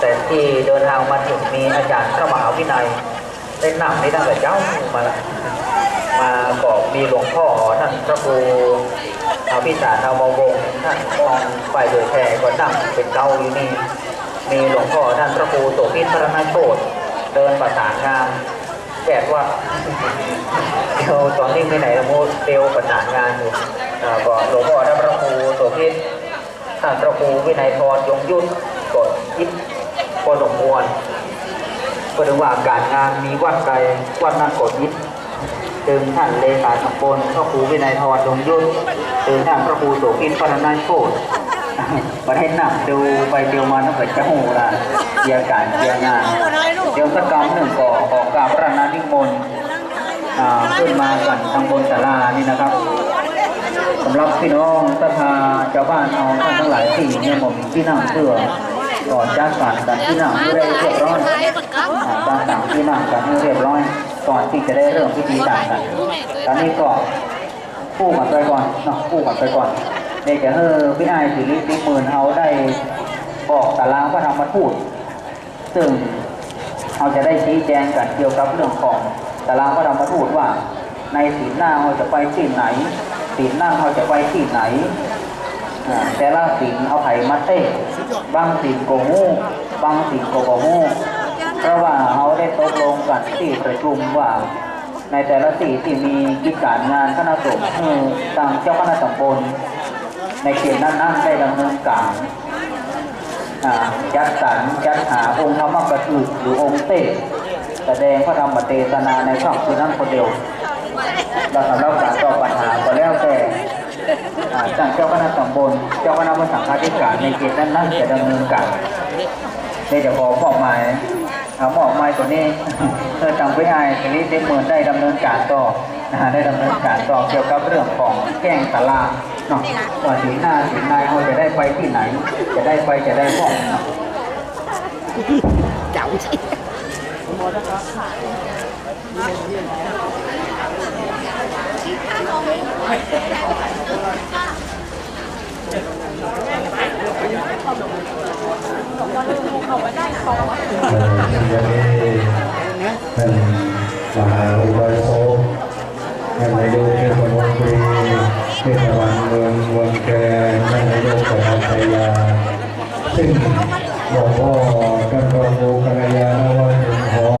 แต่ที่เดินทางมาถึงมีอาจารย์พระมหาวินัยได้นำในตั้งแต่เจ้ามาละมาบอกมีหลวงพ่อท่านพระครูอาพิสารนาวงศ์ท่านมองฝ่ายโดยแทนก็นั่งเป็นเก้าอยู่นี่ มีหลวงพ่อท่านพระครูโสภิตพระนาโชตเดินประสานงานแกว่าเดี๋ยวตอนนี้ไปไหนละโมเตียวประสานงานอยู่อ่าก็หลวงพ่อท่านพระครูโสภิตท่านพระครูวินัยพรยงยุทธ กดยิบพอสมควรก็ถึงว่าการงานมีวัดไกลวัดนั่นกดยิบถึงท่านเลขาสัมปนพระครูวินัยพรยงยุทธถึงท่านพระครูโสภิตพระนายโชตประเทศหนักดูไปเดียวมาตั้งแต่เจ้าหูละเกียร์การเกียงานเดี๋ยวสักกรรมหนึ่งก่อของกาพระนานิมนต์อ่าขึ้นมากันทางบนศาลานี่นะครับสำหรับพี่น้องศรัทธาชาวบ้านเอาท่านทั้งหลายที่เนี่ยผมที่นั่งเพื่อ ก่อนจ้างการกันที่นั่งให้เรียบร้อยอ่าการสั่งที่นั่งกันให้เรียบร้อย ก่อนที่จะได้เริ่มพิธีต่างกันตอนนี้ก็คู่กันไปก่อนเนาะคู่กันไปก่อนเดี๋ยจะให้พี่ไอ้สิริติหมื่นเขาได้บอกตารางพระธรรมทูตซึ่งเราจะได้ชี้แจงกันเกี่ยวกับเรื่องของตารางพระธรรมทูตว่า ในสีหน้าเราจะไปที่ไหนสีหน้าเราจะไปที่ไหน แต่ละสีลเอาไผ่มาเต้บางสีลโกงูบางสีลโกบงูเพราะว่าเขาได้ตกลงกันที่ประชุมว่า ในแต่ละสีที่มีกิจการงานคณะสงฆ์คือทางเจ้าคณะตำบลในเขตนั้นๆได้ดำเนินการจัดสรรจัดหาองค์ธรรมกถึกหรือองค์เต้แสดงพระธรรมเทศนาในช่องคือนั่งคนเดียวเราสำหรับการตอบปัญหาก็แล้วแต่ อ่าท่านเจ้าคณะตำบลเจ้าคณะมสังฆาธิการในเขตนั้นๆจะดำเนินการในจะขอมอบหมายเอามอบหมายตัวนี้เพื่อทำไว้ให้ชนิดได้เมือนได้ดำเนินการต่อนะฮะได้ดำเนินการต่อเกี่ยวกับเรื่องของแก้งตารางเนาะว่าถึงหน้าถึงนายเขาจะได้ไปที่ไหน จะได้ไปจะได้ห้องเนาะเจ้าสิเบอกว่าได้ของ ท่าหาอุบาสกท่านนายกเทศมนตรีเทศบาลเมืองเมือแกนท่านนายกประธานชายาซึ่งบอกว่าท่านรโมกัลยา